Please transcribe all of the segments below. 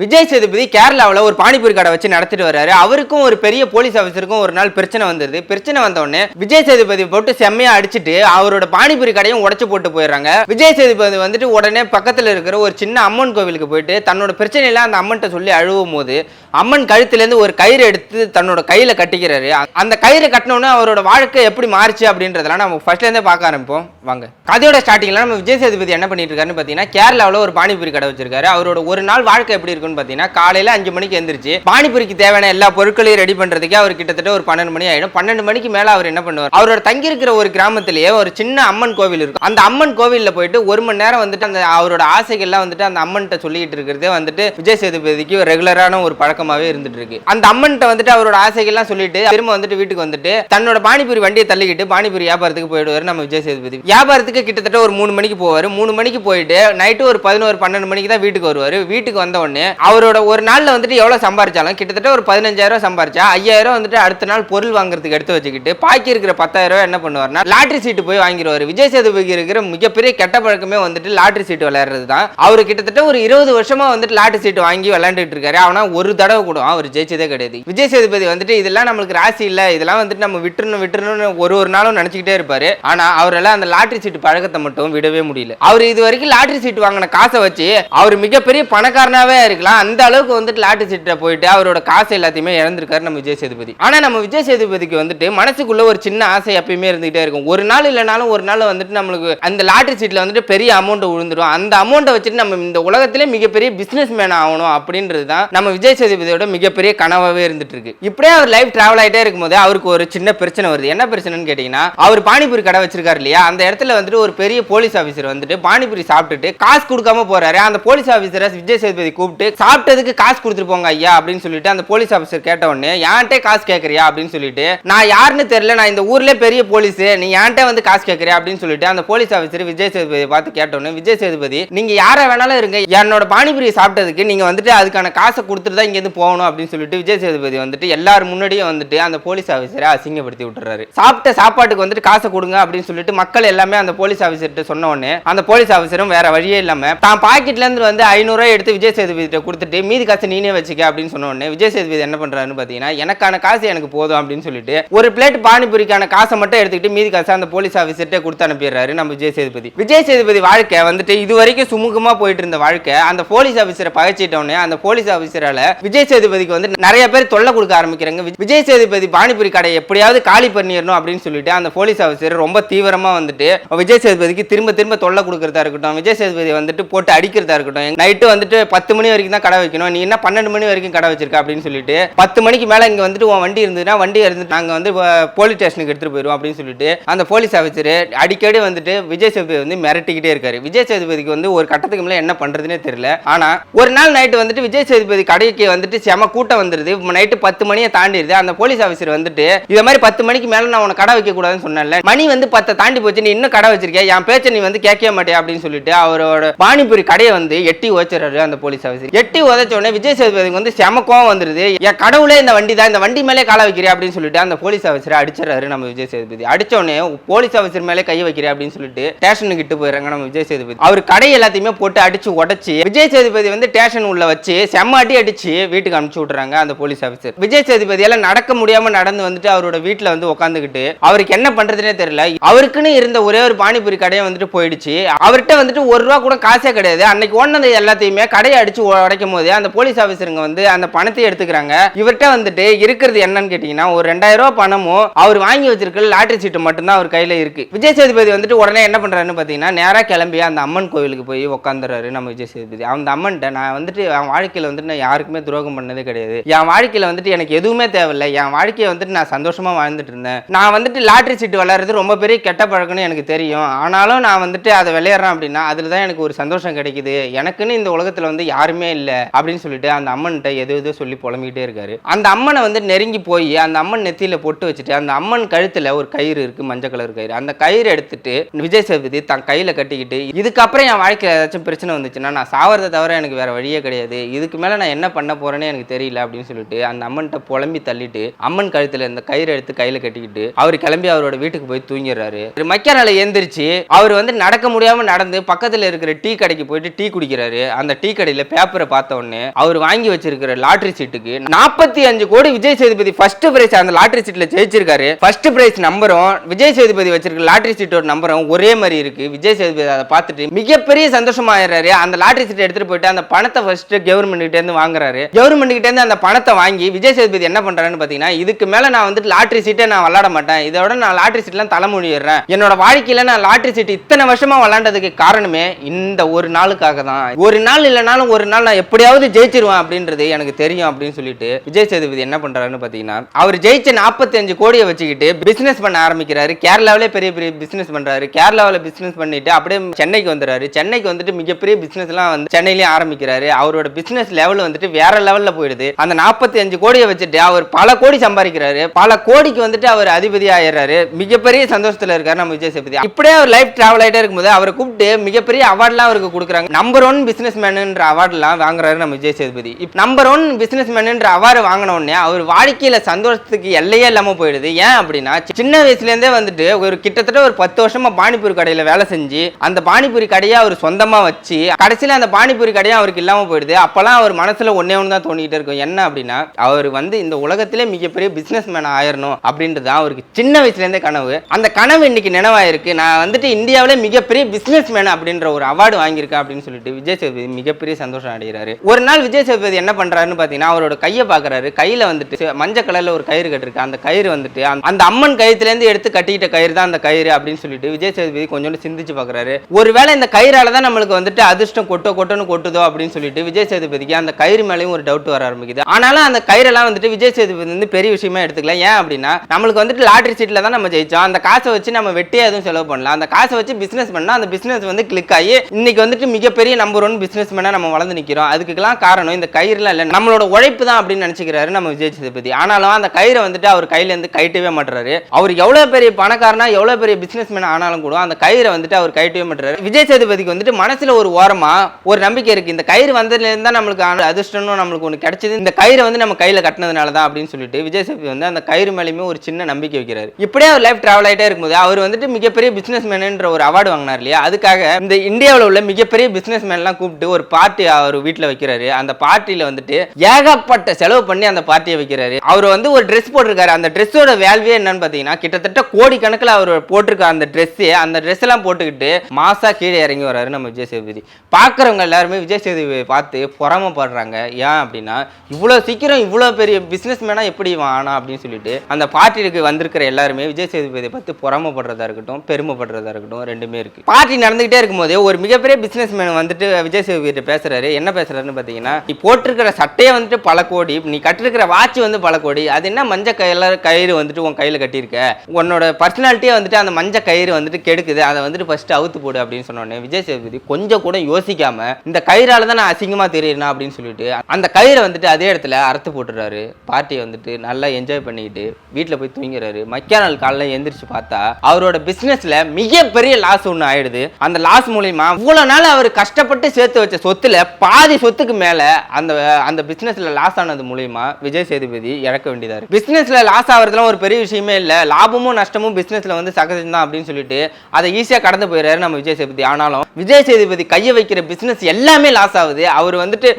விஜய் சேதுபதி கேரளாவில் ஒரு பானிபூரி கடை வச்சு நடத்திட்டு வர்றாரு. அவருக்கும் ஒரு பெரிய போலீஸ் ஆஃபீஸருக்கும் ஒரு நாள் பிரச்சனை வந்துருது. பிரச்சனை வந்த உடனே விஜய் சேதுபதி போட்டு செம்மையா அடிச்சிட்டு அவரோட பானிபூரி கடையும் உடச்சு போட்டு போயிடுறாங்க. விஜய் சேதுபதி வந்துட்டு உடனே பக்கத்துல இருக்கிற ஒரு சின்ன அம்மன் கோவிலுக்கு போயிட்டு தன்னோட பிரச்சனையெல்லாம் அந்த அம்மன்கிட்ட சொல்லி அழுவும் போது அம்மன் கழுத்துலேருந்து ஒரு கயிறு எடுத்து தன்னோட கையில கட்டிக்கிறாரு. அந்த கயிறு கட்டினோடனே அவரோட வாழ்க்கை எப்படி மாறுச்சு அப்படின்றதெல்லாம் நம்ம ஃபர்ஸ்ட்லேருந்தே பார்க்க ஆரம்பிப்போம். வாங்க. கதையோட ஸ்டார்டிங்லாம் நம்ம விஜய் சேதுபதி என்ன பண்ணிட்டு இருக்காருன்னு பார்த்தீங்கன்னா கேரளாவில் ஒரு பானிபூரி கடை வச்சிருக்காரு. அவரோட ஒரு நாள் வாழ்க்கை எப்படி இருக்குன்னு பார்த்தீங்கன்னா காலையில அஞ்சு மணிக்கு எந்திரிச்சு பானிபூரிக்கு தேவையான எல்லா பொருட்களையும் ரெடி பண்றதுக்கே அவர் கிட்டத்தட்ட ஒரு பன்னெண்டு மணி ஆயிடும். பன்னெண்டு மணிக்கு மேலே அவர் என்ன பண்ணுவார்? அவரோட தங்கியிருக்கிற ஒரு கிராமத்திலேயே ஒரு சின்ன அம்மன் கோவில் இருக்கும். அந்த அம்மன் கோவில்ல போயிட்டு ஒரு மணி நேரம் வந்துட்டு அந்த அவரோட ஆசைகள்லாம் வந்துட்டு அந்த அம்மன்கிட்ட சொல்லிட்டு இருக்கிறதே வந்துட்டு விஜய் சேதுபதிக்கு ஒரு ரெகுலரான ஒரு பழக்கமாவே இருந்துட்டு இருக்கு. அந்த அம்மன்கிட்ட வந்துட்டு அவரோட ஆசைகள்லாம் சொல்லிட்டு திரும்ப வந்துட்டு வீட்டுக்கு வந்துட்டு தன்னோட பானிபூரி வண்டியை தள்ளிக்கிட்டு பானிபூரி வியாபாரத்துக்கு போயிடுவாரு நம்ம விஜய் சேதுபதி. வியாபாரத்துக்கு கிட்டத்தட்ட ஒரு மூணு மணிக்கு போவாரு. மூணு மணிக்கு போயிட்டு நைட்டு ஒரு பதினோரு பன்னெண்டு மணிக்கு தான் வீட்டுக்கு வருவார். வீட்டுக்கு வந்த உடனே அவரோட ஒரு நாளில் வந்துட்டு எவ்வளோ சம்பாரிச்சாலும் கிட்டத்தட்ட ஒரு பதினஞ்சாயிரம் சம்பாரிச்சா ஐயாயிரம் வந்துட்டு அடுத்த நாள் பொருள் வாங்குறதுக்கு எடுத்து வச்சுக்கிட்டு பாக்கி இருக்கிற பத்தாயிரம் என்ன பண்ணுவாருன்னா லாட்ரி சீட்டு போய் வாங்கிடுவார். விஜய் சேதுபதி இருக்கிற மிகப்பெரிய கெட்ட பழக்கமே வந்துட்டு லாட்ரி சீட்டு விளையாடுறது தான் அவர் கிட்டத்தட்ட ஒரு இருபது வருஷமா வந்துட்டு லாட்ரி சீட்டு வாங்கி விளையாண்டுட்டு இருக்காரு. ஆனா ஒரு தடவை கூட அவர் ஜெயிச்சதே கிடையாது. விஜய் சேதுபதி வந்துட்டு இதெல்லாம் நம்மளுக்கு ராசி இல்லை. இதெல்லாம் வந்துட்டு நம்ம விட்டுறணும் விட்டுறணும்னு ஒரு ஒரு நாளும் நினைச்சுக்கிட்டே இருப்பாரு. ஆனா அவரால் அந்த லாட்ரி சீட்டு பழக்கத்தை மட்டும் விடவே முடியல. அவர் இது வரைக்கும் லாட்ரி சீட்டு வாங்கின காசை வச்சு அவர் மிகப்பெரிய பணக்காரனாவே இருக்கலாம். அந்த அளவுக்கு வந்துட்டு லாட்டு சீட்டை போயிட்டு அவரோட காசு எல்லாத்தையுமே இழந்திருக்காரு நம்ம விஜய் சேதுபதி. ஆனா நம்ம விஜய் சேதுபதிக்கு வந்துட்டு மனசுக்குள்ள ஒரு சின்ன ஆசை எப்பயுமே இருந்துகிட்டே இருக்கும். ஒரு நாள் இல்லைனாலும் ஒரு நாள் வந்துட்டு நம்மளுக்கு அந்த லாட்டரி சீட்ல வந்துட்டு பெரிய அமௌண்ட் விழுந்துடும் அந்த அமௌண்ட்டை வச்சுட்டு நம்ம இந்த உலகத்திலே மிகப்பெரிய பிசினஸ் மேன் ஆகணும் அப்படின்றது தான் நம்ம விஜய் சேதுபதியோட மிகப்பெரிய கனவாவே இருந்துட்டு இருக்கு இப்படியே அவர் லைஃப் டிராவல் ஆகிட்டே இருக்கும்போது அவருக்கு ஒரு சின்ன பிரச்சனை வருது. என்ன பிரச்சனைன்னு கேட்டீங்கன்னா அவர் பானிபூரி கடை வச்சிருக்காரு இல்லையா? அந்த இடத்துல வந்துட்டு ஒரு பெரிய போலீஸ் ஆஃபீஸர் வந்துட்டு பானிபூரி சாப்பிட்டுட்டு காசு கொடுக்காம போறாரு. அந்த போலீஸ் ஆஃபீஸரை விஜய் சேதுபதி கூப்பிட்டு சாப்பிட்டதுக்கு காசு கொடுத்துட்டு போங்க ஐயா அப்படின்னு சொல்லிட்டு அந்த போலீஸ் ஆஃபீஸர் கேட்ட உடனே என்கிட்ட காசு கேட்கறியா அப்படின்னு சொல்லிட்டு நான் யாருன்னு தெரியல நான் இந்த ஊர்ல பெரிய போலீஸ் நீ என்கிட்ட வந்து காசு கேட்கறியா அப்படின்னு சொல்லிட்டு அந்த போலீஸ் ஆஃபீஸர் விஜய் சேதுபதி பார்த்து கேட்ட உடனே விஜய் சேதுபதி நீங்க யாரை வேணாலும் இருங்க. என்னோட பானிபூரி சாப்பிட்டதுக்கு நீங்க வந்துட்டு அதுக்கான காசை கொடுத்துட்டு தான் இங்கேருந்து போகணும். அப்படின்னு சொல்லிட்டு விஜய் சேதுபதி வந்துட்டு எல்லாரும் முன்னாடியும் வந்துட்டு அந்த போலீஸ் ஆஃபீஸரை அசிங்கப்படுத்தி விட்டுறாரு. சாப்பிட்ட சாப்பாட்டுக்கு வந்துட்டு காசை கொடுங்க அப்படின்னு சொல்லிட்டு மக்கள் எல்லாமே அந்த போலீஸ் ஆஃபீஸர்கிட்ட சொன்ன உடனே அந்த போலீஸ் ஆஃபீஸரும் வேற வழியே இல்லாம தான் பாக்கெட்ல இருந்து வந்து ஐநூறு ரூபாய் எடுத்து விஜய் சேதுபதி கொடுத்துட்டு மீதி காசு நீனே வச்சுக்க அப்படின்னு சொன்ன உடனே விஜய் சேதுபதி என்ன பண்றாருன்னு பாத்தீங்கன்னா எனக்கான காசு எனக்கு போதும் அப்படின்னு சொல்லிட்டு ஒரு பிளேட் பானிபூரிக்கான காசை மட்டும் எடுத்துக்கிட்டு மீதி காசை அந்த போலீஸ் ஆஃபீஸர்கிட்ட கொடுத்து அனுப்பிடுறாரு நம்ம விஜய் சேதுபதி. விஜய் சேதுபதி வாழ்க்கை வந்துட்டு இது வரைக்கும் சுமூகமா போயிட்டு இருந்த வாழ்க்கை. அந்த போலீஸ் ஆஃபீஸரை பகைச்சிட்ட அந்த போலீஸ் ஆஃபீஸரால விஜய் சேதுபதிக்கு வந்து நிறைய பேர் தொல்லை கொடுக்க ஆரம்பிக்கிறாங்க. விஜய் சேதுபதி பானிபூரி கடை எப்படியாவது காலி பண்ணிடணும் அப்படின்னு சொல்லிட்டு அந்த போலீஸ் ஆஃபீஸர் ரொம்ப தீவிரமா வந்துட்டு விஜய் சேதுபதிக்கு திரும்ப திரும்ப தொல்லை கொடுக்கறதா இருக்கட்டும் விஜய் சேதுபதி வந்துட்டு போட்டு அடிக்கிறதா இருக்கட்டும் நைட்டு வந்துட்டு பத்து மணி வரைக்கும் தான் கடை வைக்கணும். நீ என்ன பன்னெண்டு மணி வரைக்கும் கடை வச்சிருக்க அப்படின்னு சொல்லிட்டு பத்து மணிக்கு மேல இங்க வந்துட்டு உன் வண்டி இருந்ததுன்னா வண்டி இருந்து நாங்க வந்து போலீஸ் ஸ்டேஷனுக்கு எடுத்துட்டு போயிடுவோம் அப்படின்னு சொல்லிட்டு அந்த போலீஸ் ஆஃபீஸர் அடிக்கடி வந்துட்டு விஜய் சேதுபதி வந்து மிரட்டிக்கிட்டே இருக்காரு. விஜய் சேதுபதிக்கு வந்து ஒரு கட்டத்துக்கு மேல என்ன பண்றதுனே தெரியல. ஆனா ஒரு நாள் நைட்டு வந்துட்டு விஜய் சேதுபதி கடைக்கு வந்துட்டு செம கூட்டம் வந்துருது. நைட்டு பத்து மணியை தாண்டிடுது அந்த போலீஸ் ஆஃபீஸர் வந்துட்டு இத மாதிரி பத்து மணிக்கு மேல நான் உனக்கு கடை வைக்க கூடாதுன்னு சொன்னேன்ல. மணி வந்து பத்தை தாண்டி போச்சு. நீ இன்னும் கடை வச்சிருக்கியா? என் பேச்சை நீ வந்து கேட்கவே மாட்டேன் அப்படின்னு சொல்லிட்டு அவரோட பானிபூரி கடையை வந்து எட்டி உதச்சிடுறாரு அந்த போலீஸ் ஆஃபீஸர் வெட்டி உதச்ச உடனே விஜய் சேதுபதிக்கு வந்து செம கோவம் வந்துருது. என் கடவுளே இந்த வண்டி தான் இந்த வண்டி மேலே கால வைக்கிறியா? அப்படின்னு சொல்லிட்டு அந்த போலீஸ் ஆஃபீஸரை அடிச்சிடறாரு நம்ம விஜய் சேதுபதி. அடிச்சோடனே போலீஸ் ஆஃபீஸர் மேலே கை வைக்கிறியா அப்படின்னு சொல்லிட்டு ஸ்டேஷனுக்கு இட்டு போயிடுறாங்க நம்ம விஜய் சேதுபதி. அவர் கடை எல்லாத்தையுமே போட்டு அடிச்சு உடச்சி விஜய் சேதுபதி வந்து ஸ்டேஷன் உள்ள வச்சு செம்ம அடி அடிச்சு வீட்டுக்கு அனுப்பிச்சு விட்டுறாங்க அந்த போலீஸ் ஆஃபீஸர் விஜய் சேதுபதியால நடக்க முடியாம நடந்து வந்துட்டு அவரோட வீட்டுல வந்து உட்காந்துக்கிட்டு அவருக்கு என்ன பண்றதுனே தெரியல. அவருக்குன்னு இருந்த ஒரே ஒரு பானிபூரி கடையை வந்துட்டு போயிடுச்சு. அவர்கிட்ட வந்துட்டு ஒரு ரூபா கூட காசே கிடையாது. அன்னைக்கு ஓடினது எல்லாத்தையுமே கடையை அடிச்சு உடைக்கும் போது அந்த போலீஸ் ஆஃபீஸருங்க வந்து அந்த பணத்தை எடுத்துக்கிறாங்க. இவர்கிட்ட வந்துட்டு இருக்கிறது என்னன்னு கேட்டீங்கன்னா ஒரு ரெண்டாயிரம் ரூபாய் பணமும் அவர் வாங்கி வச்சிருக்கிற லாட்டரி சீட்டு மட்டும்தான் அவர் கையில இருக்கு. விஜய் சேதுபதி வந்துட்டு உடனே என்ன பண்றாருன்னு பாத்தீங்கன்னா நேரா கிளம்பி அந்த அம்மன் கோவிலுக்கு போய் உட்காந்துறாரு நம்ம விஜய் சேதுபதி. அந்த அம்மன்ட்ட நான் வந்துட்டு என் வாழ்க்கையில வந்துட்டு நான் யாருக்குமே துரோகம் பண்ணதே கிடையாது. என் வாழ்க்கையில வந்துட்டு எனக்கு எதுவுமே தேவையில்லை. என் வாழ்க்கையை வந்துட்டு நான் சந்தோஷமா வாழ்ந்துட்டு இருந்தேன். நான் வந்துட்டு லாட்டரி சீட்டு விளையாடுறது ரொம்ப பெரிய கெட்ட பழக்கம்னு எனக்கு தெரியும். ஆனாலும் நான் வந்துட்டு அதை விளையாடுறேன் அப்படின்னா அதுல தான் எனக்கு ஒரு சந்தோஷம் கிடைக்குது. எனக்குன்னு இந்த உலகத்துல வந்து யாருமே இல்லை. இல்லை அப்படின்னு சொல்லிட்டு அந்த அம்மன்கிட்ட எது எதோ சொல்லி புலம்பிக்கிட்டே இருக்காரு. அந்த அம்மனை வந்து நெருங்கி போய் அந்த அம்மன் நெத்தியில பொட்டு வச்சுட்டு அந்த அம்மன் கழுத்துல ஒரு கயிறு இருக்கு மஞ்சள் கலர் கயிறு. அந்த கயிறு எடுத்துட்டு விஜய் சேதுபதி தன் கையில கட்டிக்கிட்டு இதுக்கப்புறம் என் வாழ்க்கையில் ஏதாச்சும் பிரச்சனை வந்துச்சுன்னா நான் சாவறதை தவிர எனக்கு வேற வழியே கிடையாது. இதுக்கு மேல நான் என்ன பண்ண போறேன்னு எனக்கு தெரியல அப்படின்னு சொல்லிட்டு அந்த அம்மன்கிட்ட புலம்பி தள்ளிட்டு அம்மன் கழுத்துல இந்த கயிறு எடுத்து கையில கட்டிக்கிட்டு அவர் கிளம்பி அவரோட வீட்டுக்கு போய் தூங்கிடுறாரு. மக்கிய எந்திரிச்சு அவர் வந்து நடக்க முடியாம நடந்து பக்கத்துல இருக்கிற டீ கடைக்கு போயிட்டு டீ குடிக்கிறாரு. அந்த டீ கடையில பேப்பரை பார்த்த உடனே அவர் வாங்கி வச்சிருக்கிற லாட்ரி சீட்டுக்கு நாற்பத்தி அஞ்சு கோடி விஜய் சேதுபதி ஃபர்ஸ்ட் பிரைஸ் அந்த லாட்ரி சீட்ல ஜெயிச்சிருக்காரு. ஃபர்ஸ்ட் பிரைஸ் நம்பரும் விஜய் சேதுபதி வச்சிருக்க லாட்ரி சீட்டோட நம்பரும் ஒரே மாதிரி இருக்கு. விஜய் சேதுபதி அதை பார்த்துட்டு மிகப்பெரிய சந்தோஷமாயிடுறாரு. அந்த லாட்ரி சீட்டை எடுத்துட்டு போயிட்டு அந்த பணத்தை ஃபர்ஸ்ட் கவர்மெண்ட் கிட்ட இருந்து வாங்குறாரு. கவர்மெண்ட் கிட்ட இருந்து அந்த பணத்தை வாங்கி விஜய் சேதுபதி என்ன பண்றாருன்னு பாத்தீங்கன்னா இதுக்கு மேல நான் வந்துட்டு லாட்ரி சீட்டை நான் விளாட மாட்டேன். இதோட நான் லாட்ரி சீட்லாம் தலைமொழிடுறேன் என்னோட வாழ்க்கையில நான் லாட்ரி சீட் இத்தனை வருஷமா விளாண்டதுக்கு காரணமே இந்த ஒரு நாளுக்காக தான் ஒரு நாள் இல்லைனாலும் ஒரு நாள் நான் எப்படியாவது ஜெயிச்சிருவேன் அப்படின்றது எனக்கு தெரியும் அப்படின்னு சொல்லிட்டு விஜய் சேதுபதி என்ன பண்றாருன்னு பாத்தீங்கன்னா அவர் ஜெயிச்ச 45 கோடியை வச்சுக்கிட்டு பிசினஸ் பண்ண ஆரம்பிக்கிறாரு. கேரளாவிலே பெரிய பெரிய பிசினஸ் பண்றாரு. கேரளாவில் பிசினஸ் பண்ணிட்டு அப்படியே சென்னைக்கு வந்துறாரு சென்னைக்கு வந்துட்டு மிகப்பெரிய பிசினஸ் எல்லாம் வந்து சென்னையிலேயே ஆரம்பிக்கிறாரு. அவரோட பிசினஸ் லெவல் வந்துட்டு வேற லெவல்ல போயிடுது. அந்த 45 கோடியை வச்சுட்டு அவர் பல கோடி சம்பாதிக்கிறாரு. பல கோடிக்கு வந்துட்டு அவர் அதிபதி ஆயிடுறாரு. மிகப்பெரிய சந்தோஷத்துல இருக்காரு நம்ம விஜய் சேதுபதி. இப்படியே அவர் லைஃப் டிராவல் ஆகிட்டே இருக்கும்போது அவரை கூப்பிட்டு மிகப்பெரிய அவார்ட்லாம் அவருக்கு கொடுக்குறாங்க. நம்பர் ஒன் பிசினஸ் மேனுன்ற அவார்ட்லாம் வாங்குறாரு நம்ம விஜய் சேதுபதி. இப்போ நம்பர் ஒன் பிஸ்னஸ் மேனுன்ற அவார்டு வாங்கின உடனே அவர் வாழ்க்கையில் சந்தோஷத்துக்கு எல்லையே இல்லாமல் போயிடுது. ஏன் அப்படின்னா சின்ன வயசுலேருந்தே வந்துட்டு ஒரு கிட்டத்தட்ட ஒரு பத்து வருஷமாக பானிபூரி கடையில் வேலை செஞ்சு அந்த பானிபூரி கடையை அவர் சொந்தமாக வச்சு கடைசியில் அந்த பானிபூரி கடையும் அவருக்கு இல்லாமல் போயிடுது. அப்போல்லாம் அவர் மனசில் ஒன்றே ஒன்று தான் தோணிக்கிட்டே இருக்கும். என்ன அப்படின்னா அவர் வந்து இந்த உலகத்திலே மிகப்பெரிய பிஸ்னஸ் மேன் ஆயிரணும் அப்படின்றது தான் அவருக்கு சின்ன வயசுலேருந்தே கனவு. அந்த கனவு இன்னைக்கு நினைவாயிருக்கு. நான் வந்துட்டு இந்தியாவிலே மிகப்பெரிய பிஸ்னஸ் மேன் அப்படின்ற ஒரு அவார்டு வாங்கியிருக்கேன் அப்படின்னு சொல்லிட்டு விஜய் சேதுபதி மிகப்பெரிய சந்தோஷம் அடைகிறாரு. ஒரு நாள் விஜய் சேதுபதி என்ன பண்றாருன்னு பாத்தீங்கன்னா அவரோட கையை பாக்குறாரு. கையில வந்துட்டு மஞ்சள் கலர்ல ஒரு கயிறு கட்டிருக்கு. அந்த கயிறு வந்துட்டு அந்த- அந்த அம்மன் கயிறுலேருந்து எடுத்து கட்டிக்கிட்ட கயிறு தான் அந்த கயிறு அப்படின்னு சொல்லிட்டு விஜய் சேதுபதி கொஞ்சோண்டு சிந்திச்சு பார்க்குறாரு ஒருவேளை இந்த கயிறால தான் நம்மளுக்கு வந்துட்டு அதிர்ஷ்டம் கொட்டோ கொட்டோன்னு கொட்டுதோ அப்படின்னு சொல்லிட்டு விஜய் சேதுபதிக்கு அந்த கயிறு மேலேயும் ஒரு டவுட் வர ஆரம்பிக்குது. ஆனாலும் அந்த கயிறெல்லாம் வந்துட்டு விஜய் சேதுபதி வந்து பெரிய விஷயமா எடுத்துக்கல. ஏன் அப்படின்னா நம்மளுக்கு வந்துட்டு லாட்ரி சீட்ல தான் நம்ம ஜெயிச்சோம். அந்த காசை வச்சு நம்ம வெட்டியா எதுவும் செலவு பண்ணலாம் அந்த காசை வச்சு பிசினஸ் பண்ணால் அந்த பிசினஸ் வந்து கிளிக் ஆகி இன்னைக்கு வந்துட்டு மிகப்பெரிய நம்பர் ஒன் பிசினஸ் மேனாக நம்ம வளர்ந்து நிக்கிறோம் அதுக்கெல்லாம் காரணம் இந்த கயிறுலாம் இல்லை. நம்மளோட உழைப்பு தான் அப்படின்னு நினைச்சுக்கிறாரு நம்ம விஜய் சேதுபதி. ஆனாலும் அந்த கயிறை வந்துட்டு அவர் கையிலேருந்து கைட்டவே மாட்டுறாரு. அவர் எவ்வளோ பெரிய பணக்காரனா எவ்வளவு பெரிய பிஸ்னஸ் மேன் ஆனாலும் கூட அந்த கயிறை வந்துட்டு அவர் கைட்டவே மாட்டுறாரு. விஜய் சேதுபதிக்கு வந்துட்டு மனசில் ஒரு ஓரமாக ஒரு நம்பிக்கை இருக்கு. இந்த கயிறு வந்ததுலேருந்து தான் நம்மளுக்கு ஆன அதிர்ஷ்டம்னு நம்மளுக்கு ஒன்று கிடைச்சது. இந்த கயிறை வந்து நம்ம கையில் கட்டினதுனால தான் அப்படின்னு சொல்லிட்டு விஜய் சேதுபதி வந்து அந்த கயிறு மேலேயுமே ஒரு சின்ன நம்பிக்கை வைக்கிறாரு. இப்படியே அவர் லைஃப் ட்ராவல் ஆகிட்டே இருக்கும்போது அவர் வந்துட்டு மிகப்பெரிய பிஸ்னஸ் மேனுன்ற ஒரு அவார்டு வாங்கினார் இல்லையா? அதுக்காக இந்த இந்தியாவில் உள்ள மிகப்பெரிய பிஸ்னஸ் மேன்லாம் கூப்பிட்டு ஒரு பார்ட்டி அவர் வீட்டில் வைக்கிறாரு. அந்த பார்ட்டியில் வந்துட்டு ஏகப்பட்ட செலவு பண்ணி அந்த பார்ட்டியை வைக்கிறாரு. அவர் வந்து ஒரு ட்ரெஸ் போட்டிருக்காரு. அந்த ட்ரெஸ்ஸோட வேல்யூ என்னன்னு பார்த்தீங்கன்னா கிட்டத்தட்ட கோடி கணக்கில் அவர் போட்டிருக்க அந்த ட்ரெஸ்ஸே அந்த ட்ரெஸ் எல்லாம் போட்டுக்கிட்டு மாசா கீழே இறங்கி வராரு நம்ம விஜய் சேதுபதி. பார்க்குறவங்க எல்லாருமே விஜய் சேதுபதியை பார்த்து பொறாமப்படுறாங்க. ஏன் அப்படின்னா இவ்வளோ சீக்கிரம் இவ்வளோ பெரிய பிஸ்னஸ் மேனாக எப்படி வானா ஆனா அப்படின்னு சொல்லிட்டு அந்த பார்ட்டிக்கு வந்திருக்கிற எல்லாருமே விஜய் சேதுபதியை பார்த்து பொறாமப்படுறதா இருக்கட்டும் பெருமைப்படுறதா இருக்கட்டும் ரெண்டுமே இருக்கு. பார்ட்டி நடந்துகிட்டே இருக்கும்போது ஒரு மிகப்பெரிய பிஸ்னஸ் மேன் வந்துட்டு விஜய் சேதுபதி பேசுறாரு. என்ன பேசுறாருன்னு பார்த்தீங்கன்னா நீ போட்டிருக்கிற சட்டையே வந்துட்டு பல கோடி நீ கட்டிருக்கிற வாட்ச் வந்து பல கோடி அது என்ன மஞ்சள் கையில் கயிறு வந்துட்டு உன் கையில் கட்டியிருக்க? உன்னோட பர்சனாலிட்டியே வந்துட்டு அந்த மஞ்சள் கயிறு வந்துட்டு கெடுக்குது அதை வந்துட்டு ஃபர்ஸ்ட் அவுத்து போடு அப்படின்னு சொன்னோடனே விஜய் சேதுபதி கொஞ்சம் கூட யோசிக்காம இந்த கயிறால தான் நான் அசிங்கமா தெரியுறேன் அப்படின்னு சொல்லிட்டு அந்த கயிறை வந்துட்டு அதே இடத்துல அறுத்து போட்டுறாரு பார்ட்டியை வந்துட்டு நல்லா என்ஜாய் பண்ணிக்கிட்டு வீட்டில் போய் தூங்கிறாரு. மக்கியா நாள் காலைல எந்திரிச்சு பார்த்தா அவரோட பிசினஸ்ல மிகப்பெரிய லாஸ் ஒன்று ஆயிடுது. அந்த லாஸ் மூலியமா இவ்வளவு நாள் அவர் கஷ்டப்பட்டு சேர்த்து வச்ச சொத்துல பாதி சொத்துக்கு மேலே அந்த அந்த பிஸ்னஸில் லாஸ் ஆனது மூலயமா விஜய் சேதுபதி இறக்க வேண்டியதாக இருக்குது பிஸ்னஸில் லாஸ் ஆகிறதுலாம் ஒரு பெரிய விஷயமே இல்லை. லாபமும் நஷ்டமும் பிஸ்னஸில் வந்து சகஜம் தான் அப்படின்னு சொல்லிட்டு அதை ஈஸியாக கடந்து போயிடுறாரு நம்ம விஜய் சேதுபதி. ஆனாலும் விஜய் சேதுபதி கையை வைக்கிற பிஸ்னஸ் எல்லாமே லாஸ் ஆகுது. அவர் வந்துட்டு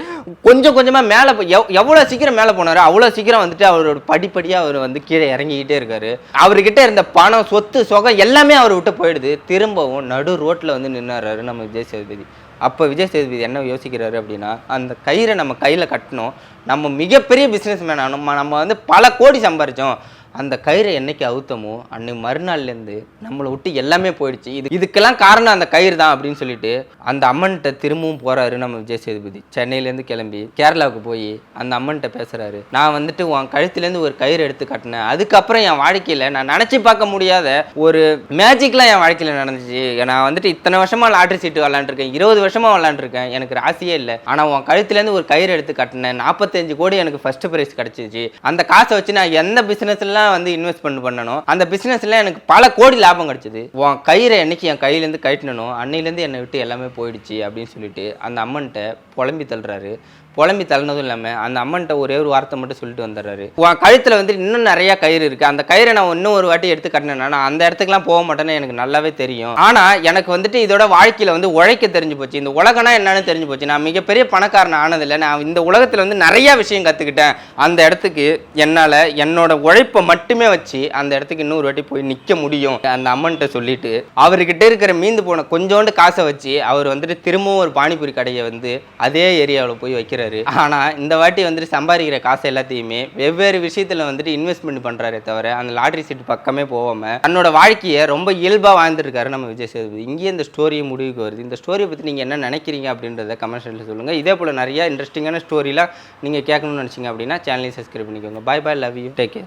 கொஞ்சம் கொஞ்சமா மேலே எவ்வளோ சீக்கிரம் மேலே போனாரோ அவ்வளோ சீக்கிரம் வந்துட்டு அவரோட படிப்படியாக அவர் வந்து கீழே இறங்கிக்கிட்டே இருக்காரு. அவர்கிட்ட இருந்த பணம் சொத்து சொகம் எல்லாமே அவர் விட்டு போயிடுது. திரும்பவும் நடு ரோட்டில் வந்து நின்னாரு நம்ம விஜய் சேதுபதி. அப்போ விஜய் சேதுபதி என்ன யோசிக்கிறாரு அப்படின்னா அந்த கயிறை நம்ம கையில் கட்டணும். நம்ம மிகப்பெரிய பிஸ்னஸ் மேன் ஆகணும் நம்ம வந்து பல கோடி சம்பாரிச்சோம். அந்த கயிறை என்னைக்கு அவுத்தமோ அன்னைக்கு மறுநாள்லேருந்து நம்மளை விட்டு எல்லாமே போயிடுச்சு. இது இதுக்கெல்லாம் காரணம் அந்த கயிறு தான் அப்படின்னு சொல்லிட்டு அந்த அம்மன்கிட்ட திரும்பவும் போறாரு நம்ம விஜய் சேதுபதி சென்னையிலேருந்து கிளம்பி கேரளாவுக்கு போய் அந்த அம்மன்கிட்ட பேசுறாரு. நான் வந்துட்டு உன் கழுத்துலேருந்து ஒரு கயிறு எடுத்து கட்டினேன். அதுக்கப்புறம் என் வாழ்க்கையில் நான் நினச்சி பார்க்க முடியாத ஒரு மேஜிக்லாம் என் வாழ்க்கையில் நடந்துச்சு. நான் வந்துட்டு இத்தனை வருஷமா லாட்ரி சீட்டு விளாண்டுருக்கேன். இருபது வருஷமா விளாண்டுருக்கேன். எனக்கு ராசியே இல்லை. ஆனால் உன் கழுத்துலேருந்து ஒரு கயிறு எடுத்து கட்டினேன். நாற்பத்தஞ்சு கோடி எனக்கு ஃபர்ஸ்ட் ப்ரைஸ் கிடச்சிச்சு. அந்த காசை வச்சு நான் எந்த பிஸ்னஸ்லாம் வந்து இன்வெஸ்ட் பண்ணி பண்ணணும். அந்த பிஸ்னஸ்ல எனக்கு பல கோடி லாபம் கிடைச்சது. உன் கயிறை என்னைக்கு என் கையிலேருந்து கட்டணும் அன்னையிலேருந்து என்னை விட்டு எல்லாமே போயிடுச்சு அப்படின்னு சொல்லிட்டு அந்த அம்மன்கிட்ட புலம்பி தள்ளுறாரு. புலம்பி தள்ளினதும் இல்லாமல் அந்த அம்மன்ட்ட ஒரே ஒரு வார்த்தை மட்டும் சொல்லிட்டு வந்துடுறாரு. உன் கழுத்தில் வந்து இன்னும் நிறையா கயிறு இருக்குது அந்த கயிறை நான் இன்னும் ஒரு வாட்டி எடுத்து கட்டினேன்னா நான் அந்த இடத்துக்குலாம் போக மாட்டேன்னு எனக்கு நல்லாவே தெரியும். ஆனால் எனக்கு வந்துட்டு இதோட வாழ்க்கையில் வந்து உழைக்க தெரிஞ்சு போச்சு. இந்த உலகம்னா என்னன்னு தெரிஞ்சு போச்சு. நான் மிகப்பெரிய பணக்காரன் ஆனதில்லை. நான் இந்த உலகத்தில் வந்து நிறையா விஷயம் கற்றுக்கிட்டேன் அந்த இடத்துக்கு என்னால் என்னோட உழைப்பை மட்டுமே வச்சு அந்த இடத்துக்கு இன்னொரு வாட்டி போய் நிற்க முடியும். அந்த அம்மன்ட்ட சொல்லிட்டு அவர்கிட்ட இருக்கிற மீந்து போன கொஞ்சோண்டு காசை வச்சு அவர் வந்துட்டு திரும்பவும் ஒரு பானிபூரி கடையை வந்து அதே ஏரியாவில் போய் சம்பாதிக்கிறாரு ஆனால் இந்த வாட்டி வந்துட்டு சம்பாதிக்கிற காசு எல்லாத்தையுமே வெவ்வேறு விஷயத்தில் வந்துட்டு இன்வெஸ்ட்மெண்ட் பண்ணுறாரே தவிர அந்த லாட்ரி சீட் பக்கமே போகாமல் தன்னோட வாழ்க்கையை ரொம்ப இயல்பாக வாழ்ந்துருக்காரு நம்ம விஜய் சேதுபதி. இங்கேயே இந்த ஸ்டோரியை முடிவுக்கு வருது. இந்த ஸ்டோரியை பற்றி நீங்கள் என்ன நினைக்கிறீங்க அப்படின்றத கமெண்ட் சொல்லுங்க. சொல்லுங்கள் இதே போல் நிறைய இன்ட்ரெஸ்டிங்கான ஸ்டோரிலாம் நீங்கள் கேட்கணும்னு நினச்சிங்க அப்படின்னா சேனலையும் சப்ஸ்கிரைப் பண்ணிக்கோங்க. Bye bye love you take care